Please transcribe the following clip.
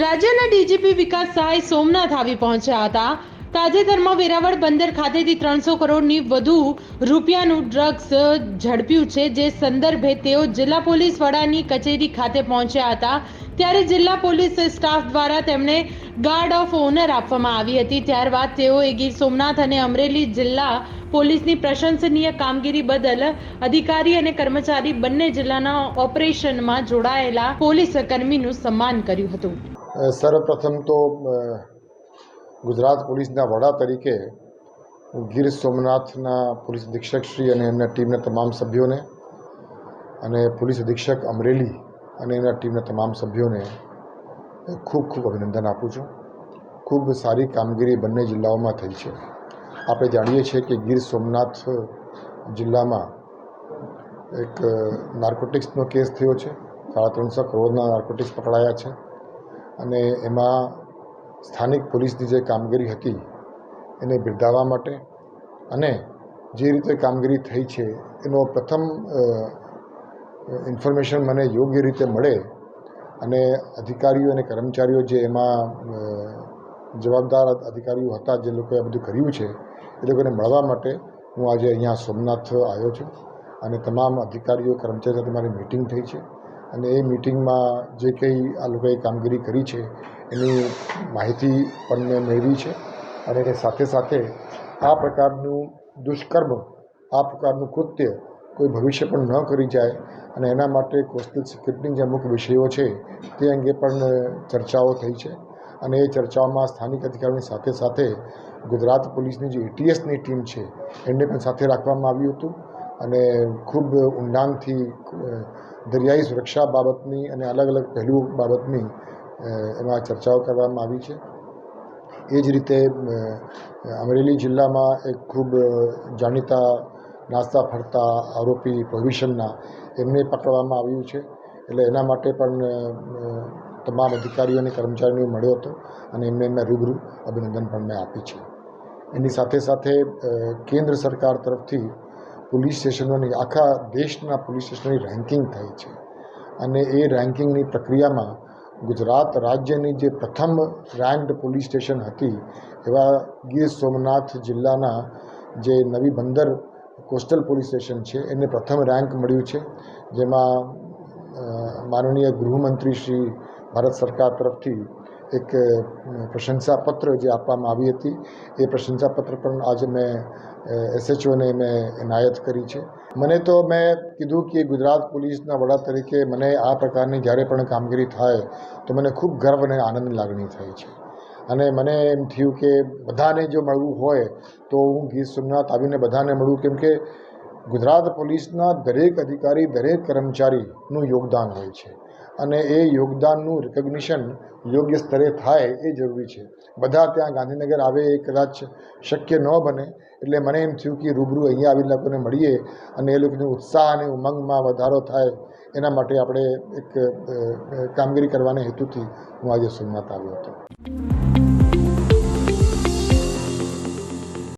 રાજ્યના ડીજીપી વિકાસ સહાય સોમનાથ આવી પહોંચ્યા હતા. તાજેતરમાં વેરાવળ બંદર ખાતેથી ત્રણસો કરોડની વધુ રૂપિયાનું ડ્રગ્સ ઝડપ્યું છે, જે સંદર્ભે તેઓ જિલ્લા પોલીસ વડાની કચેરી ખાતે પહોંચ્યા હતા. ત્યારે જિલ્લા પોલીસ સ્ટાફ દ્વારા તેમને ગાર્ડ ઓફ ઓનર આપવામાં આવી હતી. ત્યારબાદ તેઓએ ગીર સોમનાથ અને અમરેલી જિલ્લા પોલીસની પ્રશંસનીય કામગીરી બદલ અધિકારી અને કર્મચારી બંને જિલ્લાના ઓપરેશનમાં જોડાયેલા પોલીસ કર્મીનું સન્માન કર્યું હતું. સર્વપ્રથમ તો ગુજરાત પોલીસના વડા તરીકે ગીર સોમનાથના પોલીસ અધિક્ષક શ્રી અને એમના ટીમના તમામ સભ્યોને અને પોલીસ અધિક્ષક અમરેલી અને એના ટીમના તમામ સભ્યોને ખૂબ ખૂબ અભિનંદન આપું છું. ખૂબ સારી કામગીરી બંને જિલ્લાઓમાં થઈ છે. આપણે જાણીએ છીએ કે ગીર સોમનાથ જિલ્લામાં એક નાર્કોટિક્સનો કેસ થયો છે. સાડા ત્રણસો કરોડના નાર્કોટિક્સ પકડાયા છે. અને એમાં સ્થાનિક પોલીસની જે કામગીરી હતી, એને બિરદાવવા માટે અને જે રીતે કામગીરી થઈ છે, એનો પ્રથમ ઇન્ફોર્મેશન મને યોગ્ય રીતે મળે અને અધિકારીઓ અને કર્મચારીઓ જે એમાં જવાબદાર અધિકારીઓ હતા, જે લોકોએ આ બધું કર્યું છે, એ લોકોને મળવા માટે હું આજે અહીંયા સોમનાથ આવ્યો છું અને તમામ અધિકારીઓ, કર્મચારીઓ સાથે મારી મિટિંગ થઈ છે. અને એ મિટિંગમાં જે કંઈ આ લોકોએ કામગીરી કરી છે, એની માહિતી પણ મેં મેળવી છે. અને એની સાથે સાથે આ પ્રકારનું દુષ્કર્મ, આ પ્રકારનું કૃત્ય કોઈ ભવિષ્ય પણ ન કરી જાય અને એના માટે કોસ્ટલ સિક્યુરિટીની જે અમુક વિષયો છે, તે અંગે પણ ચર્ચાઓ થઈ છે. અને એ ચર્ચાઓમાં સ્થાનિક અધિકારીઓની સાથે સાથે ગુજરાત પોલીસની જે એટીએસની ટીમ છે એને પણ સાથે રાખવામાં આવ્યું હતું. અને ખૂબ ઊંડાણથી દરિયાઈ સુરક્ષા બાબતની અને અલગ અલગ પહેલું બાબતની એમાં ચર્ચાઓ કરવામાં આવી છે. એ જ રીતે અમરેલી જિલ્લામાં એક ખૂબ જાણીતા નાસ્તા ફરતા આરોપી પ્રોહિબિશનના એમને પકડવામાં આવ્યું છે. એટલે એના માટે પણ તમામ અધિકારીઓ અને કર્મચારીઓને મળ્યો હતો અને એમને મેં રૂબરૂ અભિનંદન પણ મેં આપી છે. એની સાથે સાથે કેન્દ્ર સરકાર તરફથી પોલીસ સ્ટેશનોની, આખા દેશના પોલીસ સ્ટેશનોની રેન્કિંગ થઈ છે. અને એ રેન્કિંગની પ્રક્રિયામાં ગુજરાત રાજ્યની જે પ્રથમ રેન્કડ પોલીસ સ્ટેશન હતી, એવા ગીર સોમનાથ જિલ્લાના જે નવી બંદર કોસ્ટલ પોલીસ સ્ટેશન છે, એને પ્રથમ રેન્ક મળ્યું છે. જેમાં માનનીય ગૃહમંત્રી શ્રી ભારત સરકાર તરફથી એક પ્રશંસાપત્ર જે આપવામાં આવી હતી, એ પ્રશંસાપત્ર પણ આજે મેં એસએચઓને મેં એનાયત કરી છે. મને તો મેં કીધું કે ગુજરાત પોલીસના વડા તરીકે મને આ પ્રકારની જ્યારે પણ કામગીરી થાય, તો મને ખૂબ ગર્વ અને આનંદની લાગણી થાય છે. અને મને એમ થયું કે બધાને જો મળવું હોય, તો હું ગીર સોમનાથ આવીને બધાને મળું, કેમ કે ગુજરાત પોલીસના દરેક અધિકારી, દરેક કર્મચારીનું યોગદાન હોય છે. અને એ યોગદાનનું રિકગ્નિશન યોગ્ય સ્તરે થાય એ જરૂરી છે. બધા ત્યાં ગાંધીનગર આવે એ કદાચ શક્ય ન બને, એટલે મને એમ થયું કે રૂબરૂ અહીંયા આવી લોકોને મળીએ અને એ લોકોને ઉત્સાહ અને ઉમંગમાં વધારો થાય, એના માટે આપણે એક કામગીરી કરવાના હેતુથી હું આજે સોમનાથ આવ્યો હતો.